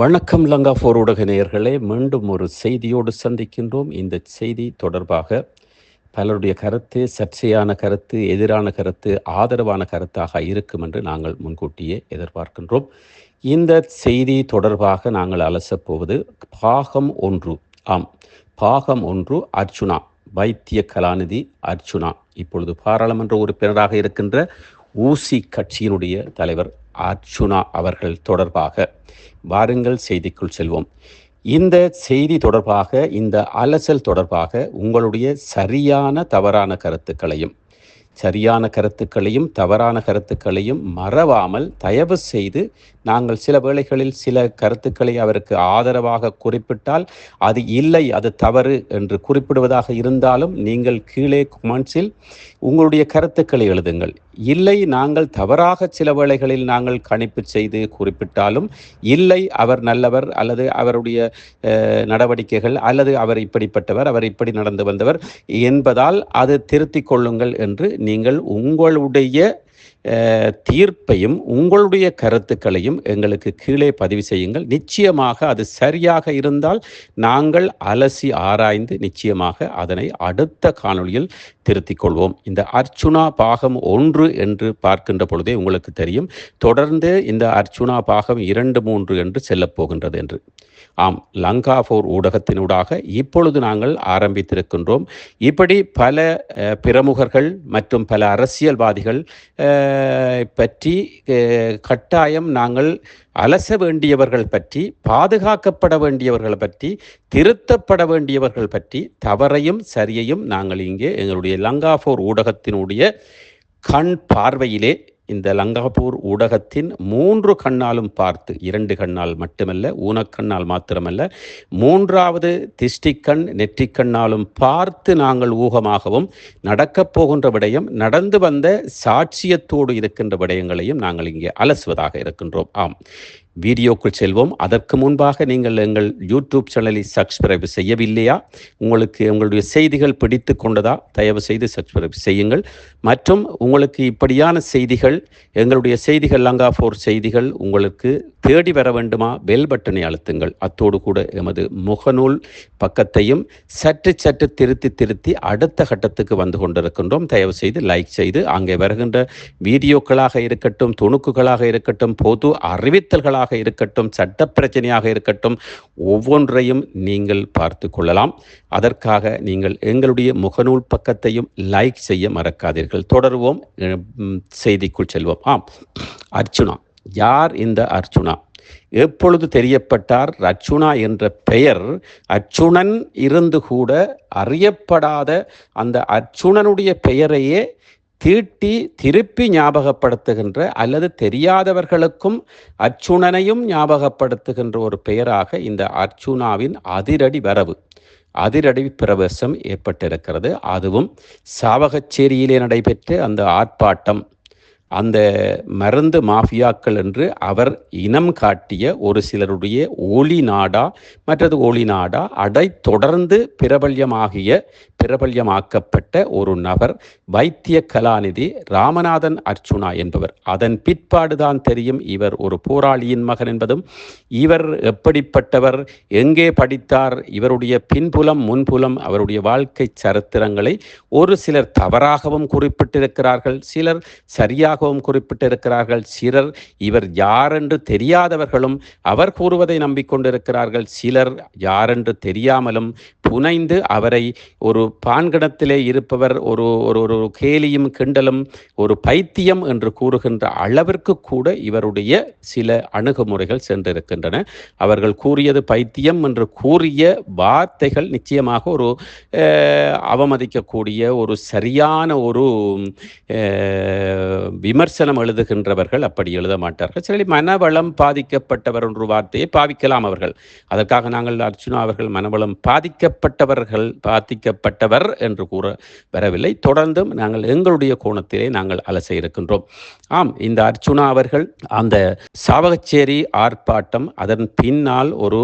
வணக்கம் லங்கா போர் ஊடக நேயர்களே மீண்டும் ஒரு செய்தியோடு சந்திக்கின்றோம். இந்த செய்தி தொடர்பாக பலருடைய கருத்து சர்ச்சையான கருத்து எதிரான கருத்து ஆதரவான கருத்தாக இருக்கும் என்று நாங்கள் முன்கூட்டியே எதிர்பார்க்கின்றோம். இந்த செய்தி தொடர்பாக நாங்கள் அலசப்போவது பாகம் ஒன்று. ஆம் பாகம் ஒன்று அர்ச்சுனா வைத்திய கலாநிதி அர்ச்சுனா இப்பொழுது பாராளுமன்ற உறுப்பினராக இருக்கின்ற ஊசி கட்சியினுடைய தலைவர் அர்ச்சுனா அவர்கள் தொடர்பாக வாருங்கள் செய்திக்குள் செல்வோம். இந்த செய்தி தொடர்பாக இந்த அலசல் தொடர்பாக உங்களுடைய சரியான தவறான கருத்துக்களையும் சரியான கருத்துக்களையும் தவறான கருத்துக்களையும் மறவாமல் தயவு செய்து நாங்கள் சில வேளைகளில் சில கருத்துக்களை அவருக்கு ஆதரவாக குறிப்பிட்டால் அது இல்லை அது தவறு என்று குறிப்பிடுவதாக இருந்தாலும் நீங்கள் கீழே கமெண்ட்ஸில் உங்களுடைய கருத்துக்களை எழுதுங்கள். இல்லை நாங்கள் தவறாக சில வேளைகளில் நாங்கள் கணிப்பு செய்து குறிப்பிட்டாலும் இல்லை அவர் நல்லவர் அல்லது அவருடைய நடவடிக்கைகள் அல்லது அவர் இப்படிப்பட்டவர் அவர் இப்படி நடந்து வந்தவர் என்பதால் அது திருத்திக் கொள்ளுங்கள் என்று நீங்கள் உங்களுடைய தீர்ப்பையும் உங்களுடைய கருத்துக்களையும் எங்களுக்கு கீழே பதிவு செய்யுங்கள். நிச்சயமாக அது சரியாக இருந்தால் நாங்கள் அலசி ஆராய்ந்து நிச்சயமாக அதனை அடுத்த காணொளியில் திருத்திக் கொள்வோம். இந்த அர்ச்சுனா பாகம் ஒன்று என்று பார்க்கின்ற பொழுதே உங்களுக்கு தெரியும். தொடர்ந்து இந்த அர்ச்சுனா பாகம் இரண்டு மூன்று என்று செல்லப் போகின்றது என்று. ஆம் லங்கா போர் ஊடகத்தினூடாக இப்பொழுது நாங்கள் ஆரம்பித்திருக்கின்றோம். இப்படி பல பிரமுகர்கள் மற்றும் பல அரசியல்வாதிகள் பற்றி கட்டாயம் நாங்கள் அலச வேண்டியவர்கள் பற்றி பாதுகாக்கப்பட வேண்டியவர்கள் பற்றி திருத்தப்பட வேண்டியவர்கள் பற்றி தவறையும் சரியையும் நாங்கள் இங்கே எங்களுடைய லங்கா போர் ஊடகத்தினுடைய கண் பார்வையிலே இந்த லங்காபூர் ஊடகத்தின் மூன்று கண்ணாலும் பார்த்து இரண்டு கண்ணால் மட்டுமல்ல ஊனக்கண்ணால் மாத்திரமல்ல மூன்றாவது திஷ்டிக்கண் நெற்றிக்கண்ணாலும் பார்த்து நாங்கள் ஊகமாகவும் நடக்கப் போகின்ற விடயம் நடந்து வந்த சாட்சியத்தோடு இருக்கின்ற விடயங்களையும் நாங்கள் இங்கே அலசுவதாக இருக்கின்றோம். ஆம். வீடியோக்குள் செல்வோம். அதற்கு முன்பாக நீங்கள் எங்கள் யூடியூப் சேனலை சப்ஸ்கிரைப் செய்யவில்லையா? உங்களுக்கு உங்களுடைய செய்திகள் பிடித்து கொண்டதா? தயவு செய்து சப்ஸ்கிரைப் செய்யுங்கள். மற்றும் உங்களுக்கு இப்படியான செய்திகள் எங்களுடைய செய்திகள் லங்கா ஃபோர் செய்திகள் உங்களுக்கு தேடி வர வேண்டுமா? பெல் பட்டனை அழுத்துங்கள். அத்தோடு கூட எமது முகநூல் பக்கத்தையும் சற்று சற்று திருத்தி திருத்தி அடுத்த கட்டத்துக்கு வந்து கொண்டிருக்கின்றோம். தயவு செய்து லைக் செய்து அங்கே வருகின்ற வீடியோக்களாக இருக்கட்டும் துணுக்குகளாக இருக்கட்டும் பொது அறிவித்தல்களாக இருக்கட்டும் சட்ட பிரச்சனையாக இருக்கட்டும் ஒவ்வொன்றையும் நீங்கள் பார்த்து கொள்ளலாம். அதற்காக நீங்கள் எங்களுடைய முகநூல் பக்கத்தையும் லைக் செய்ய மறக்காதீர்கள். தொடருவோம். செய்திக்குள் செல்வோம். ஆம். அர்ச்சுனா. யார் இந்த அர்ச்சுனா? எப்பொழுது தெரியப்பட்டார்? அர்ச்சுனா என்ற பெயர் அர்ச்சுனன் இருந்து கூட அறியப்படாத அந்த அர்ச்சுனனுடைய பெயரையே தீட்டி திருப்பி ஞாபகப்படுத்துகின்ற அல்லது தெரியாதவர்களுக்கும் அர்ச்சுனனையும் ஞாபகப்படுத்துகின்ற ஒரு பெயராக இந்த அர்ச்சுனாவின் அதிரடி வரவு அதிரடி பிரவேசம் ஏற்பட்டிருக்கிறது. அதுவும் சாவகச்சேரியிலே நடைபெற்ற அந்த ஆர்ப்பாட்டம். அந்த மருந்து மாஃபியாக்கள் என்று அவர் இனம் காட்டிய ஒரு சிலருடைய ஒளி நாடா மற்றது ஒளி நாடா அடை தொடர்ந்து பிரபல்யமாகிய பிரபல்யமாக்கப்பட்ட ஒரு நபர் வைத்திய கலாநிதி ராமநாதன் அர்ச்சுனா என்பவர். அதன் பிற்பாடுதான் தெரியும் இவர் ஒரு போராளியின் மகன் என்பதும். இவர் எப்படிப்பட்டவர் எங்கே படித்தார் இவருடைய பின்புலம் முன்புலம் அவருடைய வாழ்க்கை சரித்திரங்களை ஒரு சிலர் தவறாகவும் குறிப்பிட்டிருக்கிறார்கள். சிலர் சரியாக சரியாகவும் குறிப்பிட்டிருக்கிறார்கள். சிலர் இவர் யாரென்று தெரியாதவர்களும் அவர் கூறுவதை நம்பிக்கொண்டிருக்கிறார்கள். சிலர் யாரென்று தெரியாமலும் புனைந்து அவரை ஒரு பான்கணத்திலே இருப்பவர் ஒரு ஒரு ஒரு கேலியும் கிண்டலும் ஒரு பைத்தியம் என்று கூறுகின்ற அளவிற்கு கூட இவருடைய சில அணுகுமுறைகள் சென்றிருக்கின்றன. அவர்கள் கூறியது பைத்தியம் என்று கூறிய வார்த்தைகள் நிச்சயமாக ஒரு அவமதிக்கக்கூடிய ஒரு சரியான ஒரு விமர்சனம் எழுதுகின்றவர்கள் அப்படி எழுத மாட்டார்கள். சரி மனவளம் பாதிக்கப்பட்டவர் என்ற வார்த்தையை பாவிக்கலாம் அவர்கள். அதற்காக நாங்கள் அர்ச்சுனா அவர்கள் மனவளம் பாதிக்கப்பட்டவர்கள் பாதிக்கப்பட்டவர் என்று கூற வரவில்லை. தொடர்ந்தும் நாங்கள் எங்களுடைய கோணத்திலே நாங்கள் அலச இருக்கின்றோம். ஆம் இந்த அர்ச்சுனா அவர்கள் அந்த சாவகச்சேரி ஆர்ப்பாட்டம் அதன் பின்னால் ஒரு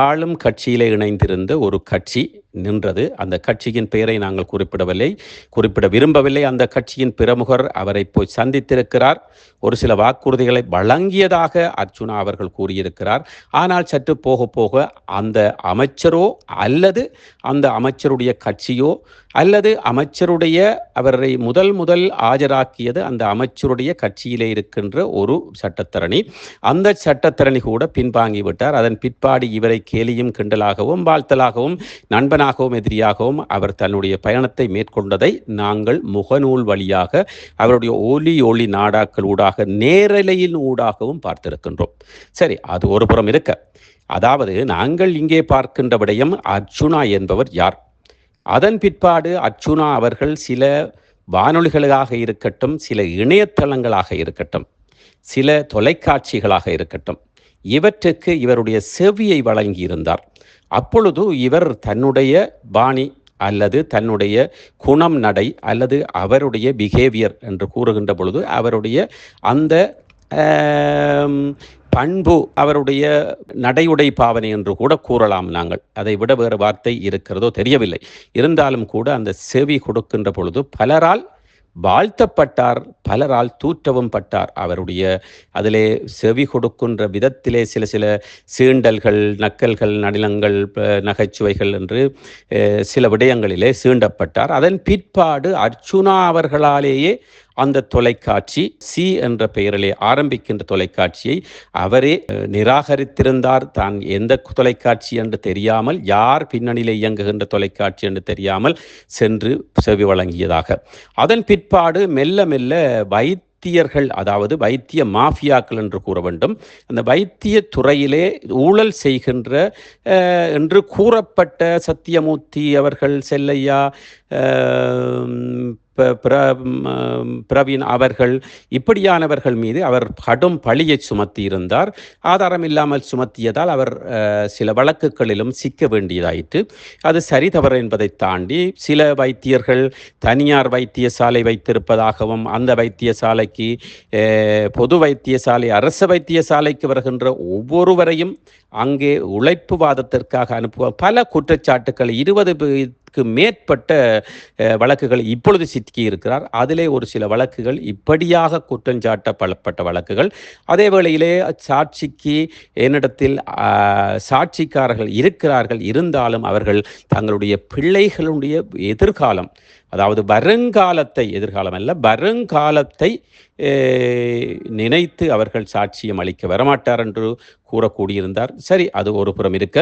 ஆளும் கட்சியிலே இணைந்திருந்த ஒரு கட்சி நின்றது. அந்த கட்சியின் பெயரை நாங்கள் குறிப்பிடவில்லை குறிப்பிட விரும்பவில்லை. அந்த கட்சியின் பிரமுகர் அவரை போய் சந்தித்திருக்கிறார். ஒரு சில வாக்குறுதிகளை வழங்கியதாக அர்ஜுனா அவர்கள் கூறியிருக்கிறார். ஆனால் சற்று போக போக அந்த அமைச்சரோ அல்லது அந்த அமைச்சருடைய கட்சியோ அல்லது அமைச்சருடைய அவரை முதல் முதல் ஆஜராக்கியது அந்த அமைச்சருடைய கட்சியிலே இருக்கின்ற ஒரு சட்டத்தரணி. அந்த சட்டத்தரணி கூட பின்வாங்கிவிட்டார் அதன் பிற்பாடு இவரை கேலியும் கிண்டலாகவும் வாழ்த்தலாகவும் நண்பனாகவும் எதிரியாகவும் அவர் தன்னுடைய பயணத்தை மேற்கொண்டதை நாங்கள் முகநூல் வழியாக அவருடைய ஒலி ஒளி நாடாக்கள் ஊடாக நேரலையின் ஊடாகவும் பார்த்திருக்கின்றோம். சரி அது ஒரு புறம் இருக்க. அதாவது நாங்கள் இங்கே பார்க்கின்ற விடயம் அர்ஜுனா என்பவர் யார்? அதன் பிற்பாடு அர்ச்சுனா அவர்கள் சில வானொலிகளாக இருக்கட்டும் சில இணையதளங்களாக இருக்கட்டும் சில தொலைக்காட்சிகளாக இருக்கட்டும் இவற்றுக்கு இவருடைய செவியை வழங்கியிருந்தார். அப்பொழுது இவர் தன்னுடைய பாணி அல்லது தன்னுடைய குணம் நடை அல்லது அவருடைய பிஹேவியர் என்று கூறுகின்ற பொழுது அவருடைய அந்த பண்பு அவருடைய நடையுடை பாவனை என்று கூட கூறலாம் நாங்கள். அதை விட வேறு வார்த்தை இருக்கிறதோ தெரியவில்லை. இருந்தாலும் கூட அந்த செவி கொடுக்கின்ற பொழுது பலரால் வாழ்த்தப்பட்டார் பலரால் தூற்றவும் பட்டார். அவருடைய அதிலே செவி கொடுக்கின்ற விதத்திலே சில சில சீண்டல்கள் நக்கல்கள் நடினங்கள் நகைச்சுவைகள் என்று சில விடயங்களிலே சீண்டப்பட்டார். அதன் பிற்பாடு அர்ச்சுனா அவர்களாலேயே அந்த தொலைக்காட்சி சி என்ற பெயரிலே ஆரம்பிக்கின்ற தொலைக்காட்சியை அவரே நிராகரித்திருந்தார். தான் எந்த தொலைக்காட்சி என்று தெரியாமல் யார் பின்னணியில் இயங்குகின்ற தொலைக்காட்சி என்று தெரியாமல் சென்று செவி வழங்கியதாக. அதன் பிற்பாடு மெல்ல மெல்ல வைத்தியர்கள் அதாவது வைத்திய மாஃபியாக்கள் என்று கூற வேண்டும். அந்த வைத்திய துறையிலே ஊழல் செய்கின்ற என்று கூறப்பட்ட சத்தியமூர்த்தி அவர்கள் செல்லையா பிரவீன் அவர்கள் இப்படியானவர்கள் மீது அவர் கடும் பழியை சுமத்தியிருந்தார். ஆதாரம் இல்லாமல் சுமத்தியதால் அவர் சில வழக்குகளிலும் சிக்க வேண்டியதாயிற்று. அது சரி தவறு என்பதை தாண்டி சில வைத்தியர்கள் தனியார் வைத்தியசாலை வைத்திருப்பதாகவும் அந்த வைத்தியசாலைக்கு பொது வைத்தியசாலை அரசு வைத்தியசாலைக்கு வருகின்ற ஒவ்வொருவரையும் அங்கே உழைப்புவாதத்திற்காக அனுப்புவ பல குற்றச்சாட்டுக்கள் இருபதுக்கு மேற்பட்ட வழக்குகள் இப்பொழுது சிக்கி இருக்கிறார். அதிலே ஒரு சில வழக்குகள் இப்படியாக குற்றஞ்சாட்டப்பட்ட வழக்குகள். அதே வேளையிலே சாட்சிக்கு என்னிடத்தில் சாட்சிக்காரர்கள் இருக்கிறார்கள். இருந்தாலும் அவர்கள் தங்களுடைய பிள்ளைகளுடைய எதிர்காலம் அதாவது வருங்காலத்தை எதிர்காலம் அல்ல வருங்காலத்தை நினைத்து அவர்கள் சாட்சியம் அளிக்க வரமாட்டார் என்று கூறக்கூடியிருந்தார். சரி அது ஒரு புறம் இருக்க.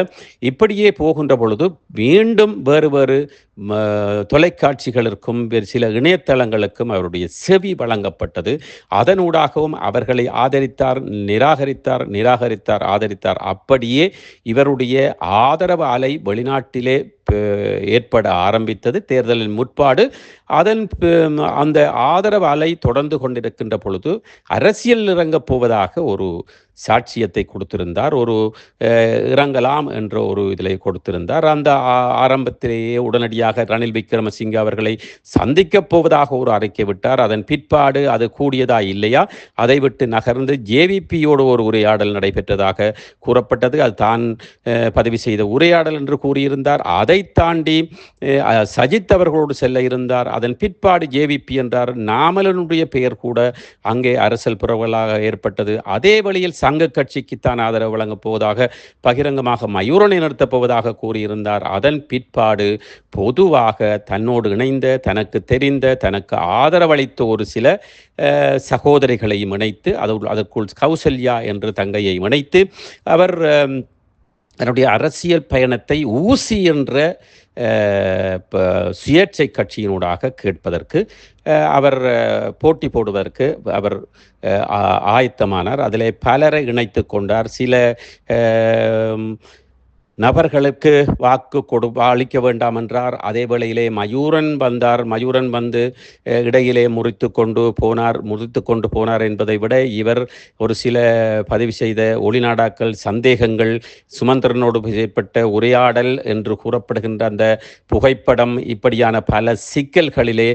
இப்படியே போகின்ற பொழுது மீண்டும் வேறு வேறு தொலைக்காட்சிகளுக்கும் வேறு சில இணையதளங்களுக்கும் அவருடைய செவி வழங்கப்பட்டது. அதனூடாகவும் அவர்களை ஆதரித்தார் நிராகரித்தார் நிராகரித்தார் ஆதரித்தார். அப்படியே இவருடைய ஆதரவு அலை வெளிநாட்டிலே ஏற்பட ஆரம்பித்தது. தேர்தலின் முற்பாடு அதன் அந்த ஆதரவு அலை தொடர்ந்து கொண்டிருக்கின்ற பொழுது அரசியல் இறங்கப் போவதாக ஒரு சாட்சியத்தை கொடுத்திருந்தார். ஒரு இறங்கலாம் என்ற ஒரு இதில் கொடுத்திருந்தார். அந்த ஆ- ஆரம்பத்திலேயே உடனடியாக ரணில் விக்ரமசிங்க அவர்களை சந்திக்கப் போவதாக ஒரு அறிக்கை விட்டார். அதன் பிற்பாடு அது கூடியதா இல்லையா? அதை விட்டு நகர்ந்து ஜேவிபியோடு ஒரு உரையாடல் நடைபெற்றதாக கூறப்பட்டது. அது தான் பதிவு செய்த உரையாடல் என்று கூறியிருந்தார். அதை தாண்டி சஜித் அவர்களோடு செல்ல இருந்தார். அதன் பிற்பாடு ஜேவிபி என்றார். நாமலனுடைய பெயர் கூட அங்கே அரசியல் புறவலாக ஏற்பட்டது. அதே வழியில் சங்க கட்சிக்குத்தான் ஆதரவு வழங்கப் போவதாக பகிரங்கமாக மயூரனை நிறுத்தப் போவதாக கூறியிருந்தார். அதன் பிற்பாடு பொதுவாக தன்னோடு இணைந்த தனக்கு தெரிந்த தனக்கு ஆதரவளித்த ஒரு சில சகோதரிகளையும் இணைத்து அது அதற்குள் கௌசல்யா என்று தங்கையை இணைத்து அவர் தன்னுடைய அரசியல் பயணத்தை ஊசி என்ற சுயேட்சை கட்சியினூடாக கேட்பதற்கு அவர் போட்டி போடுவதற்கு அவர் ஆயத்தமானார். அதிலே பலரை இணைத்து கொண்டார். சில நபர்களுக்கு வாக்கு கொடு அளிக்க வேண்டாம் என்றார். அதே வேளையிலே மயூரன் வந்தார். மயூரன் வந்து இடையிலே முறித்து கொண்டு போனார். முறித்து கொண்டு போனார் என்பதை விட இவர் ஒரு சில பதிவு செய்த ஒளிநாடாக்கள் சந்தேகங்கள் சுமந்திரனோடு செய்யப்பட்ட உரையாடல் என்று கூறப்படுகின்ற அந்த புகைப்படம் இப்படியான பல சிக்கல்களிலே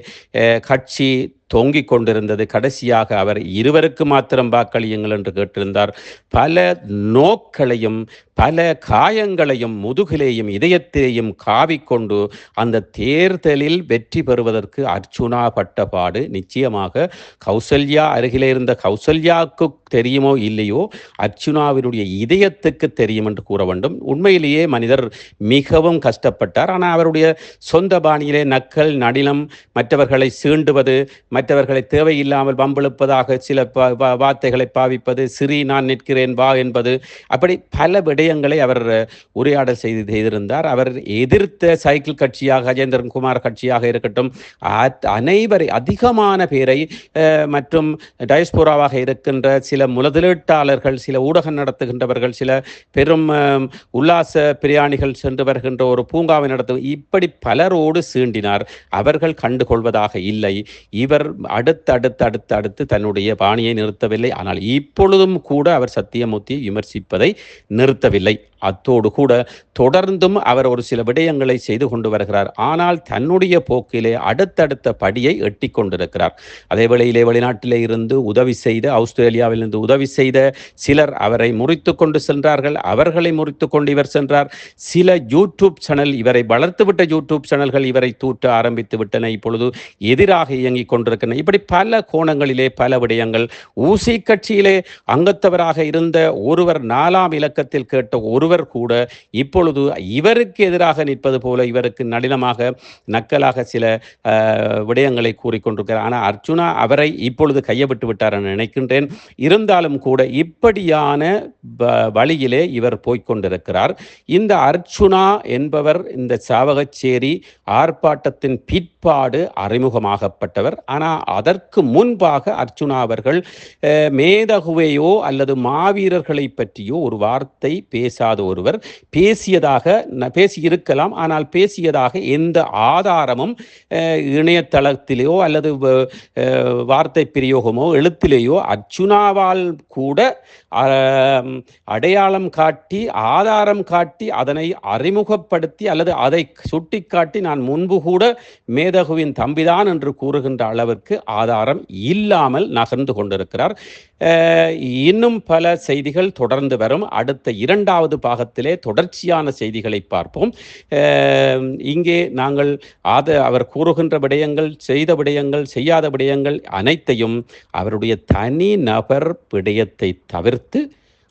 கட்சி தொங்கிக் கொண்டிருந்தது. கடைசியாக அவர் இருவருக்கு மாத்திரம் வாக்களியுங்கள் என்று கேட்டிருந்தார். பல நோக்களையும் பல காயங்களையும் முதுகிலேயும் இதயத்திலேயும் காவிக்கொண்டு அந்த தேர்தலில் வெற்றி பெறுவதற்கு அர்ச்சுனா பட்டபாடு நிச்சயமாக கௌசல்யா அருகிலே இருந்த கௌசல்யாவுக்கு தெரியுமோ இல்லையோ அர்ச்சுனாவினுடைய இதயத்துக்கு தெரியும் என்று கூற வேண்டும். உண்மையிலேயே மனிதர் மிகவும் கஷ்டப்பட்டார். ஆனால் அவருடைய சொந்த பாணியிலே நக்கல் நடினம் மற்றவர்களை சீண்டுவது மற்றவர்களை தேவையில்லாமல் பம்பெழுப்பதாக சில வார்த்தைகளை பாவிப்பது சிறி நான் நிற்கிறேன் வா என்பது அப்படி பல விடயங்களை அவர் உரையாடல் செய்து செய்திருந்தார். அவர் எதிர்த்த சைக்கிள் கட்சியாக கஜேந்திரன் குமார் கட்சியாக இருக்கட்டும் அனைவரை அதிகமான பேரை மற்றும் டயஸ்போராவாக இருக்கின்ற சில முதலீட்டாளர்கள் சில ஊடகம் நடத்துகின்றவர்கள் சில பெரும் உல்லாச பிரியாணிகள் சென்று வருகின்ற ஒரு பூங்காவை நடத்தும் இப்படி பலரோடு சீண்டினார். அவர்கள் கண்டுகொள்வதாக இல்லை. இவர் அடுத்து அடுத்து அடுத்து அடுத்து தன்னுடைய பாணியை நிறுத்தவில்லை. ஆனால் இப்பொழுதும் கூட அவர் சத்தியமூர்த்தியை விமர்சிப்பதை நிறுத்தவில்லை. அத்தோடு கூட தொடர்ந்தும் அவர் ஒரு சில விடயங்களை செய்து கொண்டு வருகிறார். ஆனால் தன்னுடைய போக்கிலே அடுத்தடுத்த படியை எட்டி கொண்டிருக்கிறார். அதே வேளையிலே வெளிநாட்டிலே இருந்து உதவி செய்த ஆஸ்திரேலியாவிலிருந்து உதவி செய்த சிலர் அவரை முறித்து கொண்டு சென்றார்கள். அவர்களை முறித்து கொண்டு இவர் சென்றார். சில யூடியூப் சேனல் இவரை வளர்த்துவிட்ட யூடியூப் சேனல்கள் இவரை தூட்ட ஆரம்பித்து விட்டன. இப்பொழுது எதிராக இயங்கிக் கொண்டிருக்கின்றன. இப்படி பல கோணங்களிலே பல விடயங்கள். ஊசி கட்சியிலே அங்கத்தவராக இருந்த ஒருவர் நாலாம் இலக்கத்தில் கேட்ட ஒருவர் ஒருவர் கூட இப்பொழுது இவருக்கு எதிராக நிற்பது போல இவருக்கு நளினமாக நக்கலாக சில விடயங்களை கூறிக்கொண்டிருக்கிறார். ஆனால் அர்ஜுனா அவரை இப்பொழுது கையவிட்டு விட்டார் என நினைக்கின்றேன். இருந்தாலும் கூட இப்படியான வழியிலே இவர் போய்கொண்டிருக்கிறார் இந்த அர்ச்சுனா என்பவர் இந்த சாவகச்சேரி ஆர்ப்பாட்டத்தின் பிற்பாடு அறிமுகமாகப்பட்டவர். ஆனால் அதற்கு முன்பாக அர்ச்சுனா அவர்கள் மேதகுவையோ அல்லது மாவீரர்களை பற்றியோ ஒரு வார்த்தை பேசாத ஒருவர் பேசியதாக பேசியிருக்கலாம் ஆனால் பேசியதாக எந்த ஆதாரமும் இணையதளத்திலேயோ அல்லது வார்த்தை பிரயோகமோ எழுத்திலேயோ அர்ஜுனாவால் கூட அடையாளம் காட்டி ஆதாரம் காட்டி அதனை அறிமுகப்படுத்தி அல்லது அதை சுட்டிக்காட்டி நான் முன்பு கூட மேதகுவின் தம்பிதான் என்று கூறுகின்ற அளவிற்கு ஆதாரம் இல்லாமல் நகர்ந்து கொண்டிருக்கிறார். இன்னும் பல செய்திகள் தொடர்ந்து வரும். அடுத்த இரண்டாவது பாகத்திலே தொடர்ச்சியான செய்திகளை பார்ப்போம். இங்கே நாங்கள் ஆத அவர் கூறுகின்ற விடயங்கள் செய்த விடயங்கள் செய்யாத விடயங்கள் அனைத்தையும் அவருடைய தனி நபர் விடயத்தை தவிர்த்து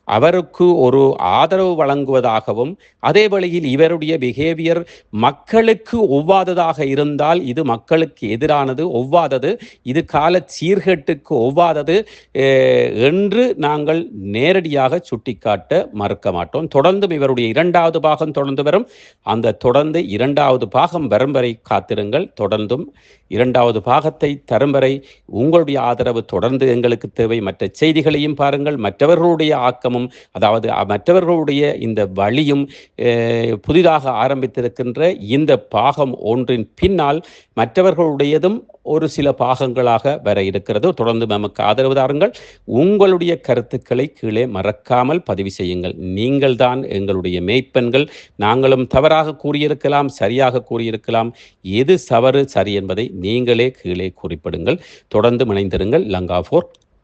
அவருக்கு ஒரு ஆதரவு வழங்குவதாகவும் அதே வழியில் இவருடைய பிஹேவியர் மக்களுக்கு ஒவ்வாததாக இருந்தால் இது மக்களுக்கு எதிரானது ஒவ்வாதது. இது கால சீர்கேட்டுக்கு ஒவ்வாதது என்று நாங்கள் நேரடியாக சுட்டிக்காட்ட மறுக்க மாட்டோம். தொடர்ந்தும் இவருடைய இரண்டாவது பாகம் தொடர்ந்து வரும். அந்த தொடர்ந்து இரண்டாவது பாகம் வரும் வரை காத்திருங்கள். தொடர்ந்தும் இரண்டாவது பாகத்தை தரும் வரை உங்களுடைய ஆதரவு தொடர்ந்து எங்களுக்கு தேவை. மற்ற செய்திகளையும் பாருங்கள். மற்றவர்களுடைய ஆக்கம் ஆக்கமும் அதாவது மற்றவர்களுடைய இந்த வழியும் புதிதாக ஆரம்பித்திருக்கின்ற இந்த பாகம் ஒன்றின் பின்னால் மற்றவர்களுடையதும் ஒரு சில பாகங்களாக வர இருக்கிறது. தொடர்ந்து நமக்கு ஆதரவு தாருங்கள். உங்களுடைய கருத்துக்களை கீழே மறக்காமல் பதிவு செய்யுங்கள். நீங்கள் தான் எங்களுடைய மெய்ப்பெண்கள். நாங்களும் தவறாக கூறியிருக்கலாம் சரியாக கூறியிருக்கலாம். எது சவறு சரி என்பதை நீங்களே கீழே குறிப்பிடுங்கள். தொடர்ந்து இணைந்திருங்கள். லங்காபோர்